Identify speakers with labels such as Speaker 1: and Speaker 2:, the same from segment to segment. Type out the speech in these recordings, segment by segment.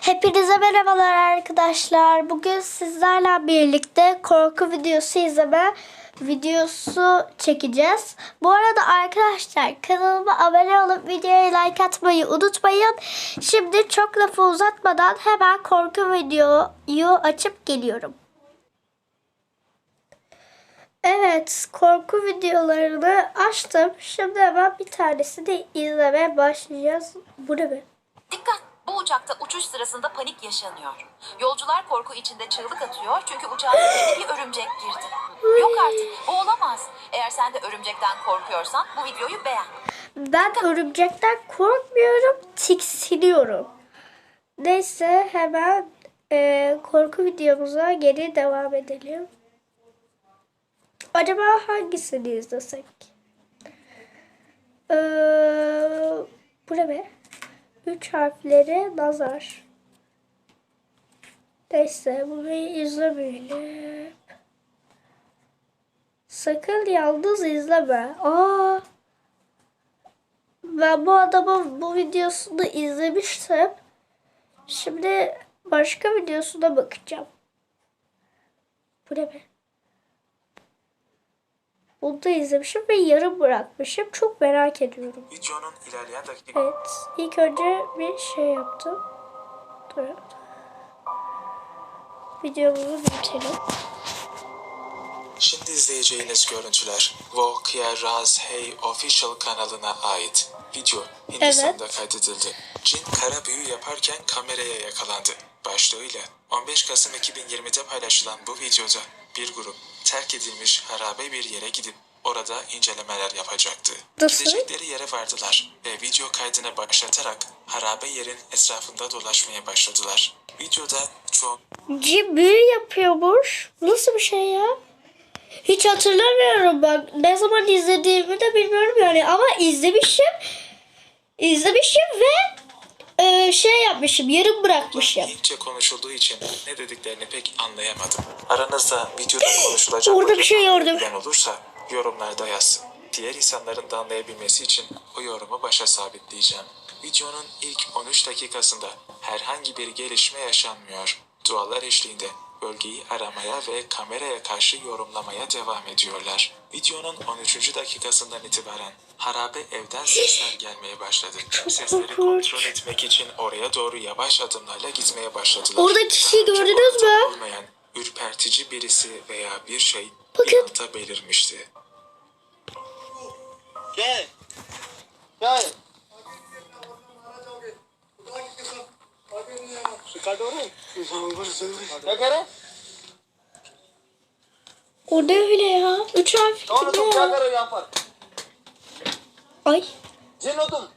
Speaker 1: Hepinize merhabalar arkadaşlar. Bugün sizlerle birlikte korku videosu izleme videosu çekeceğiz. Bu arada arkadaşlar kanalıma abone olup videoya like atmayı unutmayın. Şimdi çok lafı uzatmadan hemen korku videoyu açıp geliyorum. Evet, korku videolarını açtım. Şimdi hemen bir tanesini izlemeye başlayacağız. Bu ne be?
Speaker 2: Dikkat! Bu uçakta uçuş sırasında panik yaşanıyor. Yolcular korku içinde çığlık atıyor çünkü uçağın içine bir örümcek girdi. Yok artık, bu olamaz. Eğer sen de örümcekten korkuyorsan bu videoyu beğen.
Speaker 1: Ben örümcekten korkmuyorum, tiksiniyorum. Neyse hemen e, korku videomuza geri devam edelim. Acaba hangisini izlesek? Ee, bu ne be? Üç harfleri nazar. Neyse bunu izlemeyelim. Sakın yalnız izleme. Aa, ben bu adamın bu videosunu izlemiştim. Şimdi başka videosuna bakacağım. Bu ne be? Bunu da izlemişim ve yarım bırakmışım. Çok merak ediyorum.
Speaker 3: Videonun ilerleyen dakika
Speaker 1: Evet. ilk önce bir şey yaptım. Dur. Videomuzu bitirelim.
Speaker 3: Şimdi izleyeceğiniz görüntüler Vokia Raz Hey Official kanalına ait. Video Hindistan'da kaydedildi. Cin kara büyü yaparken kameraya yakalandı. Başlığıyla 15 Kasım 2020'de paylaşılan bu videoda bir grup terk edilmiş harabe bir yere gidip orada incelemeler yapacaktı.
Speaker 1: Nasıl?
Speaker 3: Gidecekleri yere vardılar ve video kaydını başlatarak harabe yerin etrafında dolaşmaya başladılar. Videoda çok
Speaker 1: büyü yapıyormuş. Nasıl bir şey ya? Hiç hatırlamıyorum ben. Ne zaman izlediğimi de bilmiyorum yani. Ama izlemişim. İzlemişim ve e, şey yapmışım. Yarım bırakmışım.
Speaker 3: İlkçe konuşulduğu için ne dediklerini pek anlayamadım. Aranızda videoda konuşulacak
Speaker 1: Orada bir şey gördüm.
Speaker 3: bilen olursa yorumlarda yazsın. Diğer insanların da anlayabilmesi için o yorumu başa sabitleyeceğim. Videonun ilk 13 dakikasında herhangi bir gelişme yaşanmıyor. Dualar eşliğinde bölgeyi aramaya ve kameraya karşı yorumlamaya devam ediyorlar. Videonun 13. dakikasından itibaren harabe evden sesler gelmeye başladı. Sesleri kontrol etmek için oraya doğru yavaş adımlarla gitmeye başladılar.
Speaker 1: Orada kişiyi gördünüz mü?
Speaker 3: Olmayan, ürpertici birisi veya bir şey
Speaker 1: Bakın.
Speaker 3: bir anda belirmişti.
Speaker 4: Gel. Gel.
Speaker 1: O ne öyle ya? Üç harf ya. Ay.
Speaker 4: Cenodum.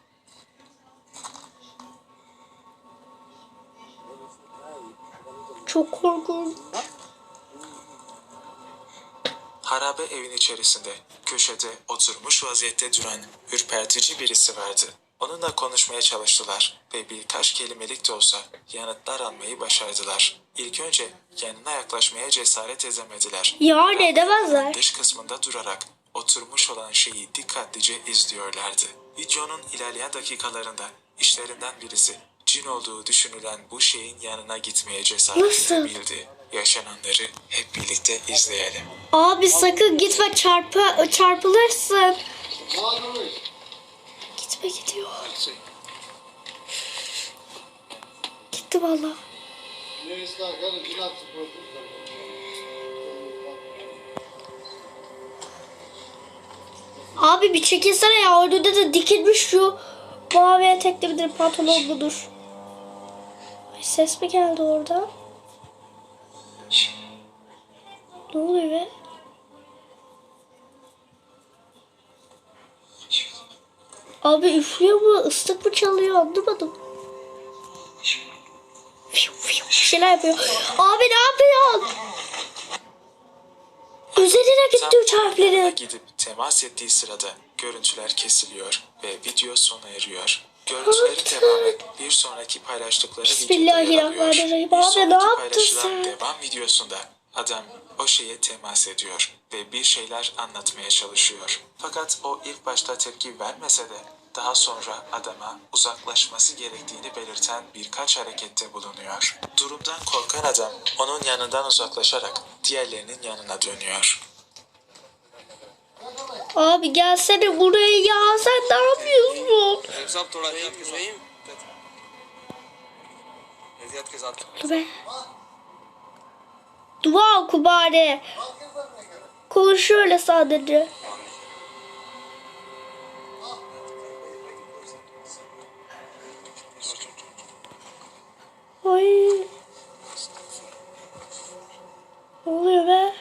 Speaker 1: Çok korkunç.
Speaker 3: Harabe evin içerisinde, köşede oturmuş vaziyette duran ürpertici birisi vardı. Onunla konuşmaya çalıştılar ve birkaç kelimelik de olsa yanıtlar almayı başardılar. İlk önce yanına yaklaşmaya cesaret edemediler.
Speaker 1: Yani
Speaker 3: Fakat
Speaker 1: edemezler.
Speaker 3: Dış kısmında durarak oturmuş olan şeyi dikkatlice izliyorlardı. Videonun ilerleyen dakikalarında işlerinden birisi cin olduğu düşünülen bu şeyin yanına gitmeye cesaret
Speaker 1: Nasıl?
Speaker 3: edebildi. Yaşananları hep birlikte izleyelim.
Speaker 1: Abi sakın gitme çarpı çarpılırsın. Gitme gidiyor. Gitti valla. Abi bir çekilsene ya önünde de dikilmiş şu mavi etekli bir pantolon budur. Ay ses mi geldi orada? Ne oluyor be? Abi üflüyor mu? ıslık mı çalıyor? Anlamadım. Bir şeyler yapıyor. Abi ne yapıyorsun? Üzerine gitti
Speaker 3: yanına
Speaker 1: harflerin.
Speaker 3: Gidip temas ettiği sırada görüntüler kesiliyor ve video sona eriyor. Görüntüleri devam et. Bir sonraki paylaştıkları videoda yer alıyor.
Speaker 1: Bismillahirrahmanirrahim.
Speaker 3: Bir
Speaker 1: Abi,
Speaker 3: sonraki
Speaker 1: ne yaptın
Speaker 3: paylaşılan
Speaker 1: sen?
Speaker 3: devam videosunda adam o şeye temas ediyor ve bir şeyler anlatmaya çalışıyor. Fakat o ilk başta tepki vermese de daha sonra adama uzaklaşması gerektiğini belirten birkaç harekette bulunuyor. Durumdan korkan adam onun yanından uzaklaşarak diğerlerinin yanına dönüyor.
Speaker 1: Abi gelsene buraya ya sen ne yapıyorsun? Dur be. Dua oku bari. Konuşuyor öyle sadece. Ay. Ne oluyor be?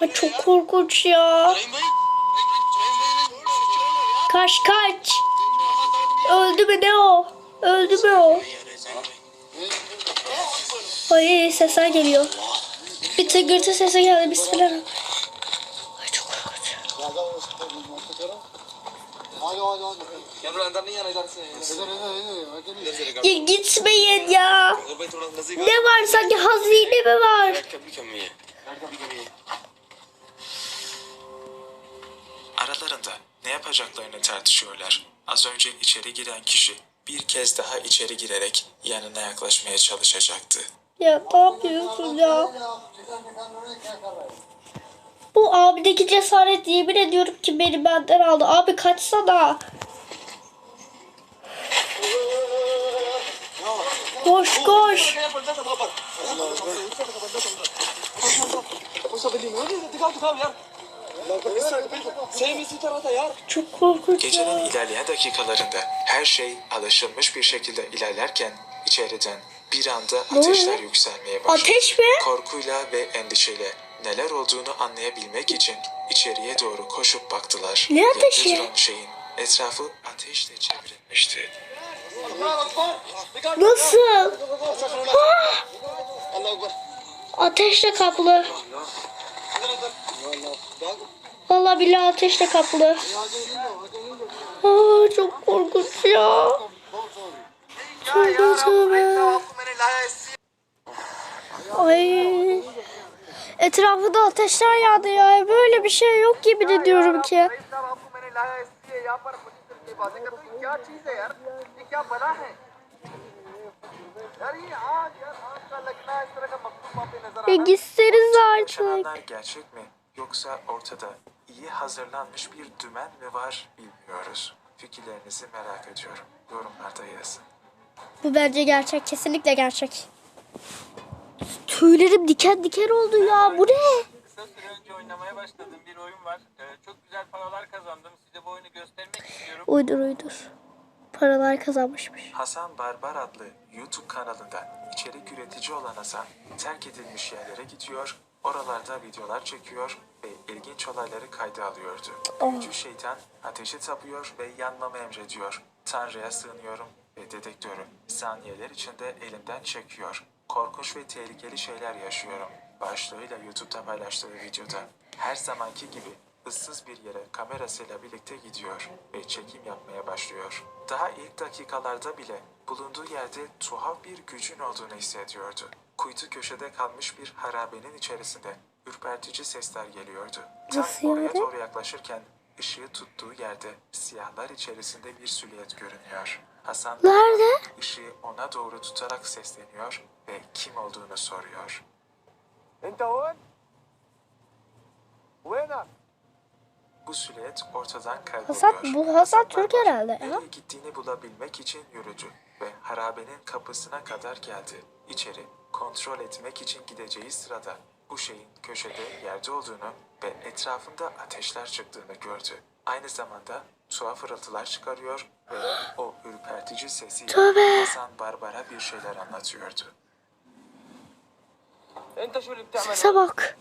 Speaker 1: Ay çok korkunç ya. Kaç kaç. Öldü mü ne o? Öldü mü o? Ay sesler geliyor. Bir tıgırtı sesi geldi. Bismillah. Ay çok korkunç.
Speaker 4: Haydi haydi haydi. Gel buradan adamın
Speaker 1: Ya gitmeyin ya. Ne var sanki hazine mi var?
Speaker 3: Aralarında ne yapacaklarını tartışıyorlar. Az önce içeri giren kişi bir kez daha içeri girerek yanına yaklaşmaya çalışacaktı.
Speaker 1: Ya ne yapıyorsun ya? Bu abideki cesaret yemin ediyorum ki beni benden aldı. Abi kaçsana. Koş koş. Çok korkunç ya.
Speaker 3: Gecenin ilerleyen dakikalarında her şey alışılmış bir şekilde ilerlerken içeriden bir anda ateşler yükselmeye başladı.
Speaker 1: Ateş mi?
Speaker 3: Korkuyla ve endişeyle Neler olduğunu anlayabilmek için içeriye doğru koşup baktılar.
Speaker 1: Ne ateşi?
Speaker 3: Şeyin etrafı ateşle çevrilmişti.
Speaker 1: Nasıl? Ah! Ateşle kaplı. Valla bile ateşle kaplı. Aa, çok korkunç ya. Tövbe tövbe. Ay. Etrafı da ateşler yağdı ya. Böyle bir şey yok gibi de diyorum ki. Ya gitseniz artık.
Speaker 3: gerçek mi? Yoksa ortada iyi hazırlanmış bir dümen mi var bilmiyoruz. Fikirlerinizi merak ediyorum. Yorumlarda yazın.
Speaker 1: Bu bence gerçek. Kesinlikle gerçek. Tüylerim diken diken oldu ya. Bu ne?
Speaker 5: Kısa süre önce oynamaya başladığım bir oyun var. Ee, çok güzel paralar kazandım. Size bu oyunu göstermek istiyorum.
Speaker 1: Uydur uydur. Paralar kazanmışmış.
Speaker 3: Hasan Barbar adlı YouTube kanalında içerik üretici olan Hasan terk edilmiş yerlere gidiyor, oralarda videolar çekiyor ve ilginç olayları kayda alıyordu. Büyücü şeytan ateşe tapıyor ve yanmamı emrediyor. Tanrı'ya sığınıyorum ve dedektörü saniyeler içinde elimden çekiyor. Korkunç ve tehlikeli şeyler yaşıyorum. Başlığıyla YouTube'da paylaştığı videoda her zamanki gibi ıssız bir yere kamerasıyla birlikte gidiyor ve çekim yapmaya başlıyor. Daha ilk dakikalarda bile bulunduğu yerde tuhaf bir gücün olduğunu hissediyordu. Kuytu köşede kalmış bir harabenin içerisinde ürpertici sesler geliyordu. Tam
Speaker 1: Nasıl
Speaker 3: oraya
Speaker 1: yani?
Speaker 3: doğru yaklaşırken ışığı tuttuğu yerde siyahlar içerisinde bir silüet görünüyor. Hasan
Speaker 1: Nerede?
Speaker 3: ışığı ona doğru tutarak sesleniyor ve kim olduğunu soruyor.
Speaker 5: Entawan? Buena.
Speaker 3: Bu süreç ortadan kayboluyor.
Speaker 1: Hasat, bu Hasat Türk herhalde. Ya.
Speaker 3: Nereye gittiğini bulabilmek için yürüdü ve harabenin kapısına kadar geldi. İçeri kontrol etmek için gideceği sırada bu şeyin köşede yerde olduğunu ve etrafında ateşler çıktığını gördü. Aynı zamanda tuhaf fırıltılar çıkarıyor ve o ürpertici sesiyle
Speaker 1: Tövbe.
Speaker 3: Hasan Barbar'a bir şeyler anlatıyordu.
Speaker 5: انت شو اللي بتعمل؟
Speaker 1: Sese bak.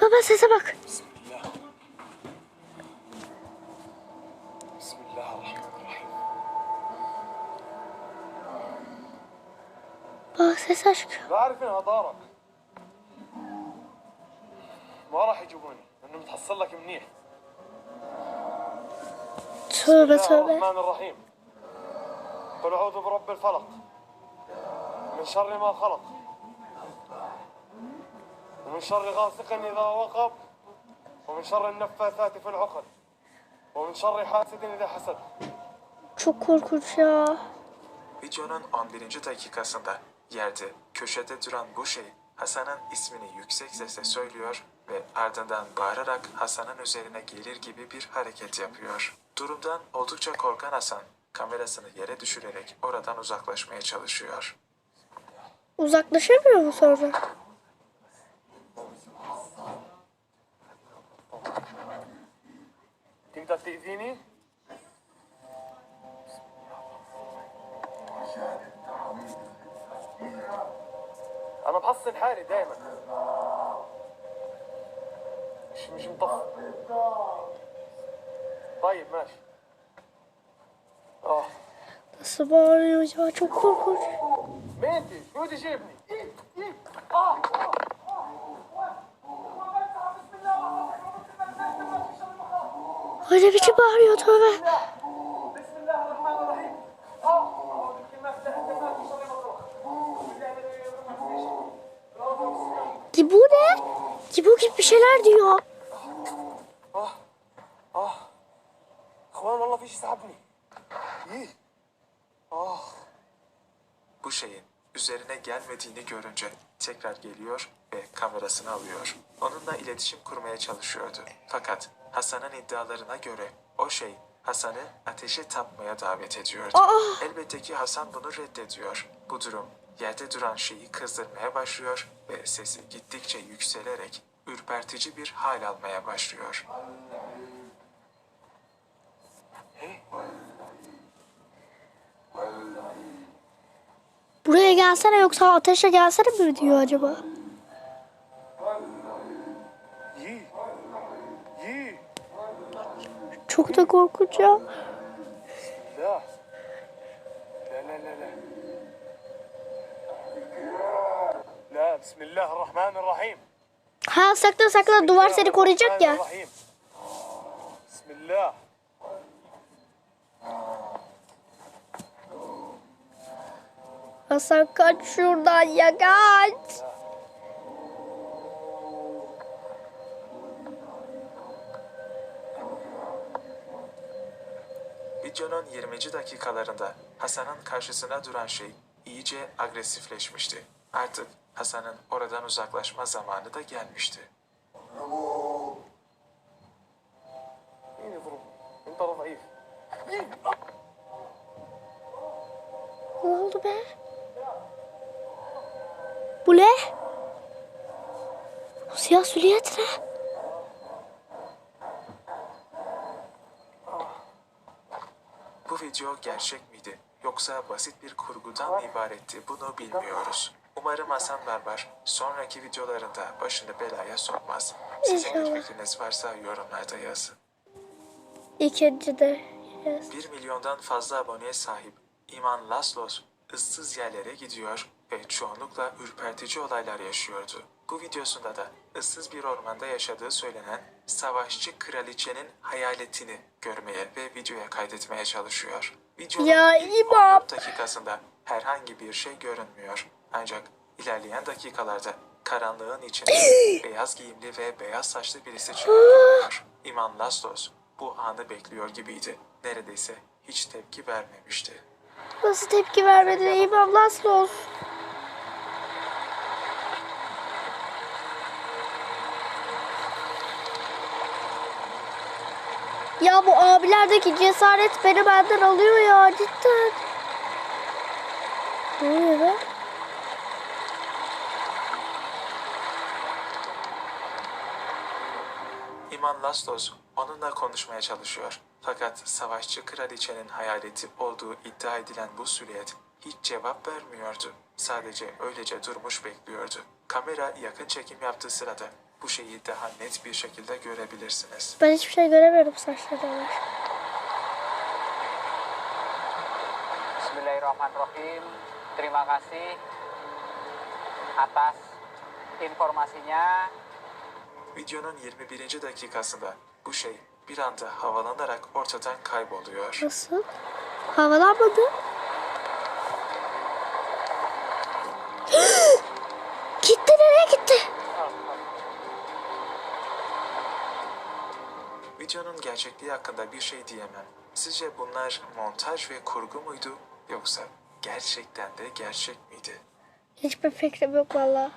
Speaker 1: Baba sese bak.
Speaker 4: بسم الله الرحمن الرحيم
Speaker 1: Bak ses aşk.
Speaker 5: بعرف انها دارك ما راح يجيبوني لانه متحصل لك منيح
Speaker 1: Tövbe
Speaker 5: الله
Speaker 1: tövbe.
Speaker 5: الرحمن الرحيم قل اعوذ برب الفلق من شر ما خلق
Speaker 4: ومن شر غاسق إذا وقب ومن شر النفاثات في العقد ومن شر حاسد إذا حسد
Speaker 1: Çok korkunç ya.
Speaker 3: Videonun 11. dakikasında yerde köşede duran bu şey Hasan'ın ismini yüksek sesle söylüyor ve ardından bağırarak Hasan'ın üzerine gelir gibi bir hareket yapıyor. Durumdan oldukça korkan Hasan kamerasını yere düşürerek oradan uzaklaşmaya çalışıyor.
Speaker 1: Uzaklaşamıyor mu sonra?
Speaker 4: تقدر تأذيني؟ أنا بحصن حالي دايما مش مش مطفي طيب ماشي اه
Speaker 1: Nasıl bağırıyor ya çok korkunç.
Speaker 4: مين شو بدي جيبني؟ اه
Speaker 1: Öyle biçim bağırıyor tövbe.
Speaker 3: Gelmediğini görünce tekrar geliyor ve kamerasını alıyor. Onunla iletişim kurmaya çalışıyordu. Fakat Hasan'ın iddialarına göre o şey Hasan'ı ateşe tapmaya davet ediyordu.
Speaker 1: Aa!
Speaker 3: Elbette ki Hasan bunu reddediyor. Bu durum yerde duran şeyi kızdırmaya başlıyor ve sesi gittikçe yükselerek ürpertici bir hal almaya başlıyor.
Speaker 1: Buraya gelsene yoksa ateşe gelsene mi diyor acaba? Çok da korkunç ya.
Speaker 4: Bismillahirrahmanirrahim.
Speaker 1: Ha sakla sakla duvar seni koruyacak ya.
Speaker 4: Bismillah.
Speaker 1: Hasan kaç şuradan ya kaç.
Speaker 3: Videonun 20. dakikalarında Hasan'ın karşısına duran şey iyice agresifleşmişti. Artık Hasan'ın oradan uzaklaşma zamanı da gelmişti.
Speaker 1: Ne oldu be? Bu ne? Bu siyah süliyet ne?
Speaker 3: Bu video gerçek miydi yoksa basit bir kurgudan ibaretti bunu bilmiyoruz. Umarım Hasan Barbar sonraki videolarında başını belaya sokmaz. Sizin bir fikriniz varsa yorumlarda yazın.
Speaker 1: İkinci de. Yes.
Speaker 3: 1 milyondan fazla aboneye sahip İman Laslos ıssız yerlere gidiyor ve çoğunlukla ürpertici olaylar yaşıyordu. Bu videosunda da ıssız bir ormanda yaşadığı söylenen savaşçı kraliçenin hayaletini görmeye ve videoya kaydetmeye çalışıyor. Videonun
Speaker 1: Ya İmam.
Speaker 3: 14 dakikasında herhangi bir şey görünmüyor. Ancak ilerleyen dakikalarda karanlığın içinde beyaz giyimli ve beyaz saçlı birisi çıkıyor. İmam Laslos bu anı bekliyor gibiydi. Neredeyse hiç tepki vermemişti.
Speaker 1: Nasıl tepki vermedi İmam Laslos? Ya bu abilerdeki cesaret beni benden alıyor ya cidden. Ne oluyor be?
Speaker 3: İman Lastos onunla konuşmaya çalışıyor. Fakat savaşçı kraliçenin hayaleti olduğu iddia edilen bu süliyet hiç cevap vermiyordu. Sadece öylece durmuş bekliyordu. Kamera yakın çekim yaptığı sırada bu şeyi daha net bir şekilde görebilirsiniz.
Speaker 1: Ben hiçbir şey göremiyorum saçları var.
Speaker 6: Bismillahirrahmanirrahim. Terima kasih atas informasinya.
Speaker 3: Videonun 21. dakikasında bu şey bir anda havalanarak ortadan kayboluyor.
Speaker 1: Nasıl? Havalanmadı. gitti nereye gitti?
Speaker 3: Videonun gerçekliği hakkında bir şey diyemem. Sizce bunlar montaj ve kurgu muydu yoksa gerçekten de gerçek miydi?
Speaker 1: Hiçbir fikrim yok valla.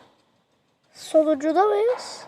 Speaker 1: Sonucuda mıyız?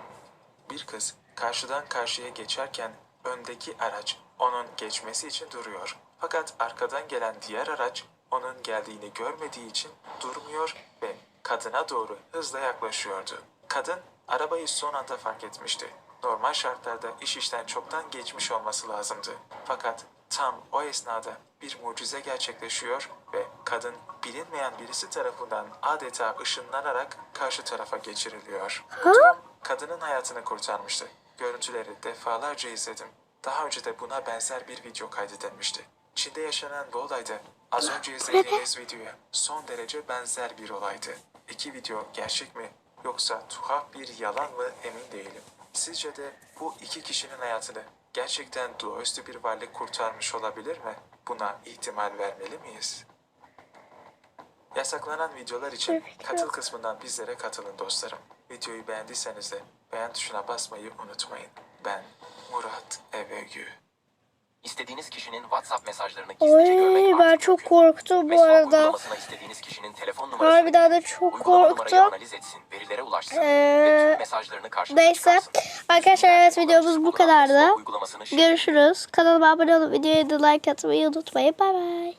Speaker 3: Bir kız karşıdan karşıya geçerken öndeki araç onun geçmesi için duruyor. Fakat arkadan gelen diğer araç onun geldiğini görmediği için durmuyor ve kadına doğru hızla yaklaşıyordu. Kadın arabayı son anda fark etmişti. Normal şartlarda iş işten çoktan geçmiş olması lazımdı. Fakat tam o esnada bir mucize gerçekleşiyor ve kadın bilinmeyen birisi tarafından adeta ışınlanarak karşı tarafa geçiriliyor. Durum kadının hayatını kurtarmıştı. Görüntüleri defalarca izledim. Daha önce de buna benzer bir video kaydedilmişti. Çin'de yaşanan bu olayda az önce izlediğiniz videoya son derece benzer bir olaydı. İki video gerçek mi yoksa tuhaf bir yalan mı emin değilim. Sizce de bu iki kişinin hayatını gerçekten doğaüstü bir varlık kurtarmış olabilir mi? Buna ihtimal vermeli miyiz? Yasaklanan videolar için katıl kısmından bizlere katılın dostlarım. Videoyu beğendiyseniz de beğen tuşuna basmayı unutmayın. Ben Murat Evegü.
Speaker 7: İstediğiniz kişinin WhatsApp mesajlarını gizlice
Speaker 1: Oy
Speaker 7: görmek
Speaker 1: ben
Speaker 7: artık
Speaker 1: çok
Speaker 7: mümkün.
Speaker 1: korktum bu
Speaker 7: son
Speaker 1: arada.
Speaker 7: uygulamasına istediğiniz kişinin telefon numarasını
Speaker 1: Harbiden de çok
Speaker 7: uygulama numarayı
Speaker 1: korktum.
Speaker 7: analiz etsin, verilere ulaşsın
Speaker 1: Ee,
Speaker 7: ve tüm mesajlarını karşınıza
Speaker 1: Neyse.
Speaker 7: çıkarsın.
Speaker 1: Arkadaşlar evet videomuz bu kadardı.
Speaker 7: Stalk uygulamasını şimdi
Speaker 1: Görüşürüz. Kanalıma abone olup videoya da like atmayı unutmayın. Bay bay.